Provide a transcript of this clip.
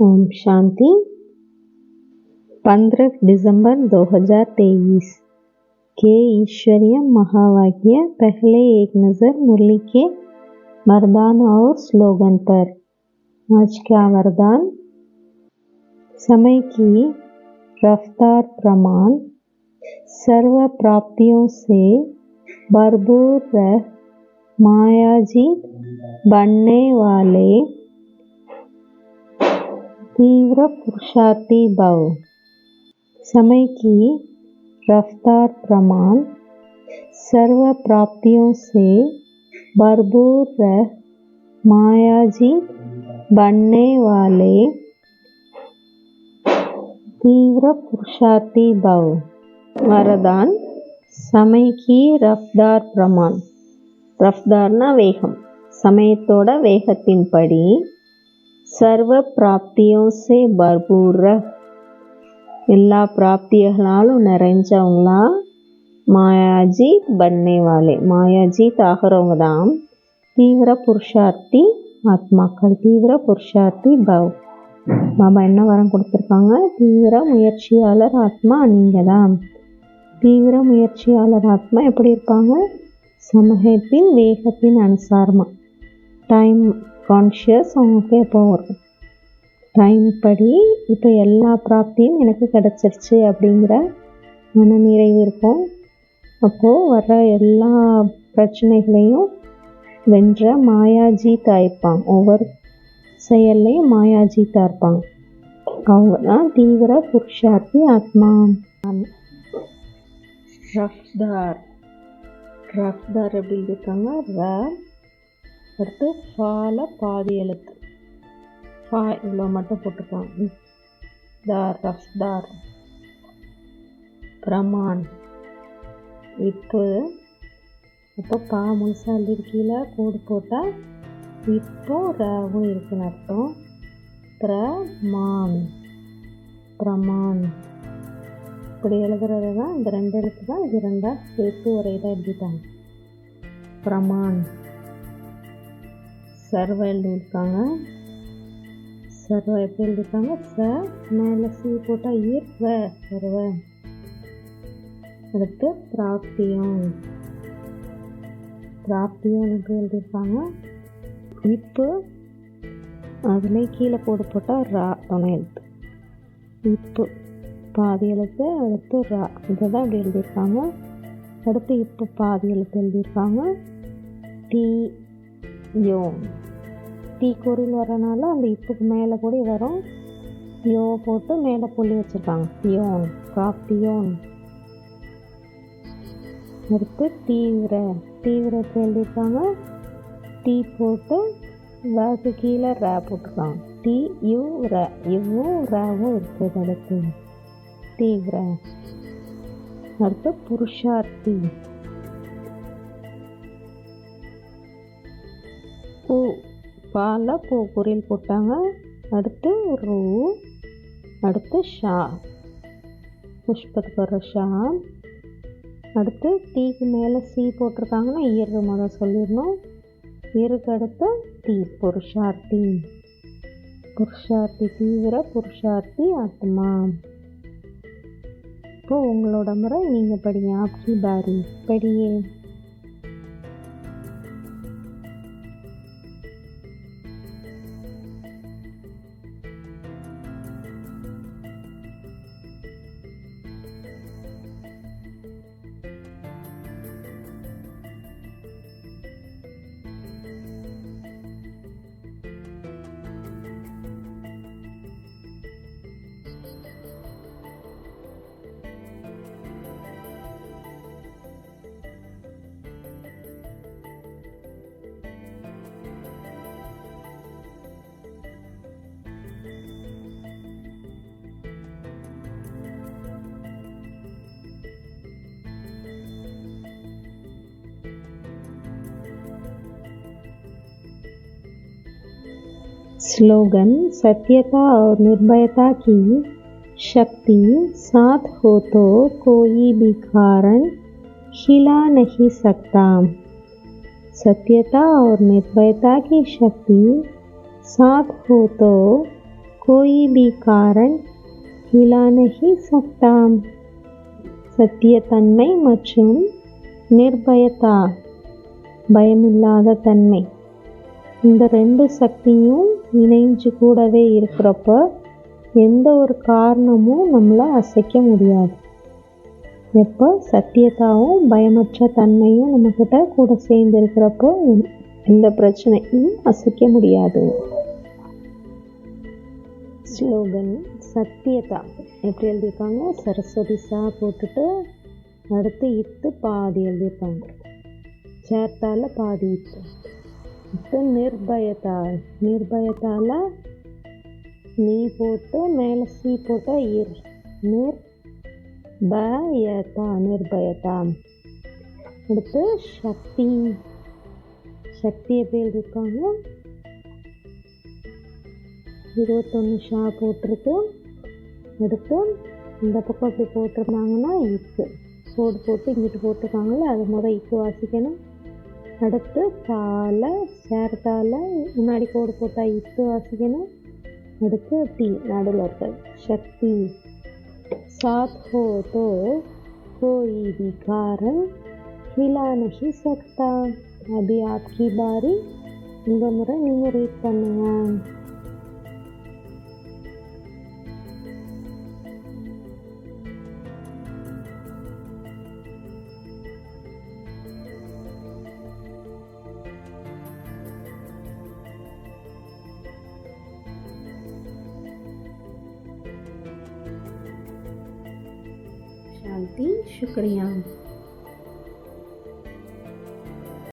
ओम शांति। 15 दिसंबर 2023 के ईश्वरीय महावाक्य पहले एक नज़र मुरली के वरदान और स्लोगन पर। आज का वरदान, समय की रफ्तार प्रमाण। सर्व प्राप्तियों से भरपूर मायाजी बनने वाले तीव्र पुरुषार्थी भव समय की रफ्तार प्रमाण सर्व प्राप्तियों से भरपूर रह मायाजी बनने वाले तीव्र पुरुषार्थी भव वरदान समय की रफ्तार प्रमाण ரஃப்தார்னா வேகம் சமயத்தோட வேகத்தின்படி சர்வ பிராப்தியும் சே பர்பூர எல்லா பிராப்திகளாலும் நிறைஞ்சவங்களா? மாயாஜி பன்னேவாலே மாயாஜி தாகிறவங்க தான் தீவிர புருஷார்த்தி ஆத்மாக்கள். தீவிர புருஷார்த்தி பவ். பாபா என்ன வரம் கொடுத்துருக்காங்க? தீவிர முயற்சியாளர் ஆத்மா நீங்கள் தான் தீவிர முயற்சியாளர் ஆத்மா எப்படி இருப்பாங்க? சமூகத்தின் வேகத்தின் அனுசாரமாக டைம் கான்ஷியஸ் அவங்களுக்கு எப்போ வரும் டைம் படி இப்போ எல்லா ப்ராப்தியும் எனக்கு கிடச்சிருச்சு அப்படிங்கிற மன நிறைவு இருக்கும். அப்போது வர்ற எல்லா பிரச்சனைகளையும் வென்ற மாயாஜீத்தா இருப்பாங்க ஒவ்வொரு செயல்லையும் மாயாஜீத்தா இருப்பாங்க அவங்க தான் தீவிர புருஷார்த்தி ஆத்மா. ரஃப்தார். ரஃப்தார் எப்படி இருக்காங்க ர அடுத்து ஃபால பாதி எழுத்து. ஃபா இவ்வளோ மட்டும் போட்டுக்கலாம். தார் ரஃப் தார். பிரமான். இப்போ இப்போ பா முழுசாக எழுதிருக்கீல கோடு போட்டால் இப்போ ரவும் இருக்குன்னு அர்த்தம். பிரமான். பிரமான். இப்படி எழுதுறது தான் இந்த ரெண்டு எழுத்து தான் இது ரெண்டாக சேர்த்து ஒரே இதாக எழுதிட்டாங்க. பிரமான். சர்வ எழுதியிருக்காங்க. சர்வ எப்படி எழுதியிருக்காங்க? ச மேலே சி போட்டால் ஈர்வ சர்வ. அடுத்து பிராப்தியம். பிராப்தியம் எப்படி எழுதியிருக்காங்க. இப்போ அதில் கீழே போட்டு போட்டால் ரா துணை எழுத்து. இப்போ பாதி எழுத்து அடுத்து ரா இதை தான் இப்படி எழுதியிருக்காங்க. அடுத்து இப்போ பாதி எழுத்து எழுதியிருக்காங்க. டி யோ டீ குறில் வரனால அந்த இப்புக்கு மேலே கூட வரும். யோ போட்டு மேலே புள்ளி வச்சுருக்காங்க யோன் பிராப்தியோன் அடுத்து தீவிர தீவிரத்தை எழுதியிருக்காங்க டீ போட்டு வேக்கு கீழே ரே போட்டிருக்காங்க டி யூ ர இவ்வும் ரேவும் இருக்குது அடுத்து தீவிர. அடுத்து புருஷார்த்தி. பால பூ குறில் போட்டாங்க. அடுத்து ரூ அடுத்து ஷா. புஷ்பத்துக்கு வர ஷா. அடுத்து டீக்கு மேலே சி போட்டிருக்காங்கன்னா இரு மொதல் சொல்லிடணும். ஈருக்கு அடுத்து தீ புருஷார்த்தி. புருஷார்த்தி தீவிர புருஷார்த்தி ஆத்மா. இப்போ உங்களோட முறை நீங்கள் படிங்க. ஆப்கி பாரி படியே. स्लोगन सत्यता और निर्भयता की शक्ति साथ हो तो कोई भी कारण हिला नहीं सकता सत्यता और निर्भयता की शक्ति साथ हो तो कोई भी कारण हिला नहीं सकता சத்தியத்தன்மை மற்றும் நிர்பயதா பயமில்லாத தன்மை இந்த ரெண்டு சக்தியும் இணைஞ்சு கூடவே இருக்கிறப்ப எந்த ஒரு காரணமும் நம்மளை அசைக்க முடியாது. எப்போ சத்தியத்தாவும் பயமற்ற தன்மையும் நம்மக்கிட்ட கூட சேர்ந்து இருக்கிறப்போ எந்த பிரச்சனையும் அசைக்க முடியாது. ஸ்லோகன் சத்தியதா. எப்படி எழுதியிருக்காங்க? சரஸ்வதி சா போட்டுட்டு அடுத்து இத்து பாதி எழுதியிருக்காங்க. சேர்த்தால பாதி இத்து அடுத்து நிர்பயதா நிர்பயத்தால நீ போட்டு மேலே சி போட்டால் இர். நிர் பயதா நிர்பயதா அடுத்து சக்தி. சக்தி எப்படி எழுதியிருக்காங்க? இருபத்தொன்று ஷா போட்டிருக்கு. அடுத்து இந்த பக்கம் அப்படி போட்டிருந்தாங்கன்னா இக்கு. சோடு போட்டு இங்கிட்டு போட்டிருக்காங்களே அது முதல் இக்கு வாசிக்கணும். அடுத்து தால சேர்த்தால முன்னாடி கோடு போட்டால் இக்கு வாசிக்கணும் அடுத்து டி நடுவில் இருக்கிறது சக்தி साथ हो तो कोई भी कारण हिला नहीं सकता अभी आपकी बारी இந்த முறை நீங்கள் ரீட் बहुत शुक्रिया।